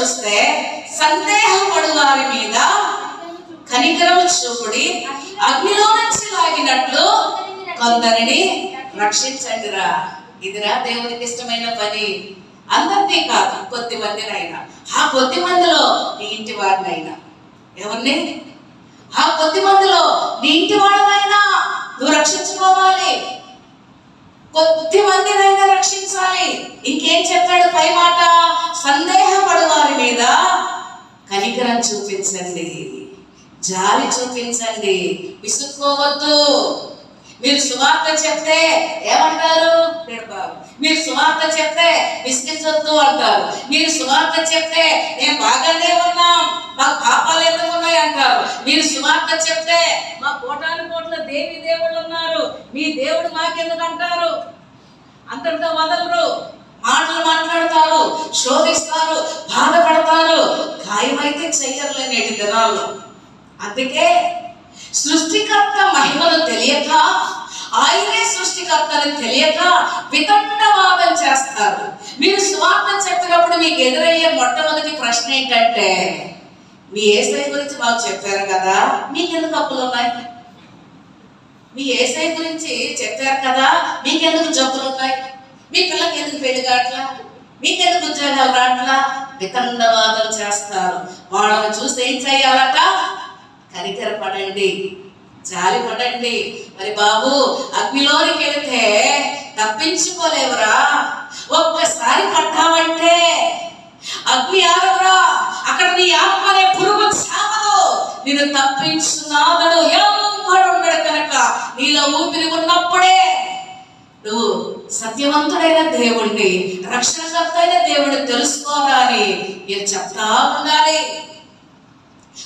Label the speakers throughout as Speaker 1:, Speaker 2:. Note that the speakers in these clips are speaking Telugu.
Speaker 1: చూస్తే సందేహపడు వారి మీద కనికరం చూపుడి అగ్నిలో నుంచి లాగినట్లు కొందరిని రక్షించండిరా. ఇదిరా దేవునికి ఇష్టమైన పని. అందరినీ కాదు కొద్ది మందినైనా. ఆ కొద్ది మందిలో నీ ఇంటి వారినైనా. ఎవరిని? ఆ కొద్ది మందిలో నీ ఇంటి వాళ్ళనైనా నువ్వు రక్షించుకోవాలి. కొద్ది మందినైనా రక్షించాలి. ఇంకేం చెప్పాడు పై మాట సందేహం మీద కనికరం చూపించండి. జాలి చూపించండి. విసుక్కోవద్దు. మీరు సువార్త చెప్తే ఏమంటారు? మీరు సువార్త చెప్తే విసిగించొద్దు అంటారు. మీరు సువార్త చెప్తే నేను బాగానే ఉన్నాం. మాకు పాపాలు ఎందుకు ఉన్నాయి? అంటారు. మీరు సువార్త చెప్తే మా కోటాను కోట్ల దేవి దేవుళ్ళు ఉన్నారు. మీ దేవుడు మాకెందుకు అంటారు? అంతటితో వదలరు. మాటలు మాట్లాడతారు. శోధిస్తారు. ఖాయమైతే చేయరులే నేటి దినాల్లో అందుకే సృష్టికర్త మహిమను తెలియక ఆయనే సృష్టికర్తను తెలియక వితండవాదం చేస్తారు. మీరు స్వార్థ చెప్పినప్పుడు మీకు ఎదురయ్యే మొట్టమొదటి ప్రశ్న ఏంటంటే మీ ఏసై గురించి మాకు చెప్పారు కదా మీకు ఎందుకు అప్పులు ఉన్నాయి? మీ ఏసై గురించి చెప్పారు కదా మీకెందుకు జబ్బులు ఉన్నాయి? మీ పిల్లకి ఎందుకు పెళ్ళి కావట్లా? మీకెందుకు ఉద్యోగాలు రాట్లా వితండవాదం చేస్తారు. వాళ్ళని చూస్తే ఏం చేయాలట? కనికర పడండి జాలి పడండి. మరి బాబు అగ్నిలోనికి వెళితే తప్పించుకోలేవురా. ఒక్కసారి పడ్డావంటే అగ్ని ఆరవరా. అక్కడ నీ ఆత్మ అనే పురుగు చావదు. నేను తప్పించున్నాదడు ఎవరు ఉండడు కనుక. నీలో ఊపిరి ఉన్నప్పుడే నువ్వు సత్యవంతుడైన దేవుణ్ణి రక్షణకర్తైన దేవుడు దేవుడిని మీరు చెప్తా ఉండాలి.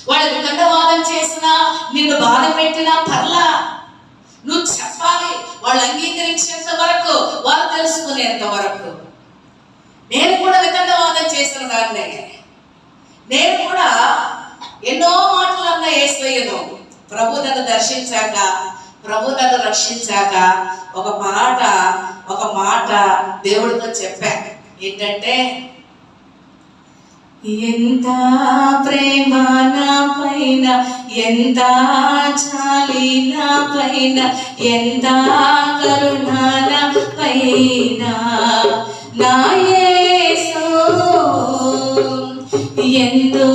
Speaker 1: వాళ్ళు వితండవాదం చేసినా నిన్ను బాధ పెట్టినా పర్లా నువ్వు చెప్పాలి. వాళ్ళు అంగీకరించేంత వరకు వాళ్ళు తెలుసుకునేంత వరకు. నేను కూడా వితండవాదం చేసిన దాన్నే నేను కూడా ఎన్నో మాటలు అన్న ఏసయ్యను. ప్రభు నన్ను దర్శించాక ప్రభు నన్ను రక్షించాక ఒక మాట ఒక దేవుడితో చెప్పా. ఏంటంటే ఎంత ప్రేమ నా పైన ఎంత చాలి నా పైన ఎంత కరుణ నా పైన నా ఎంతో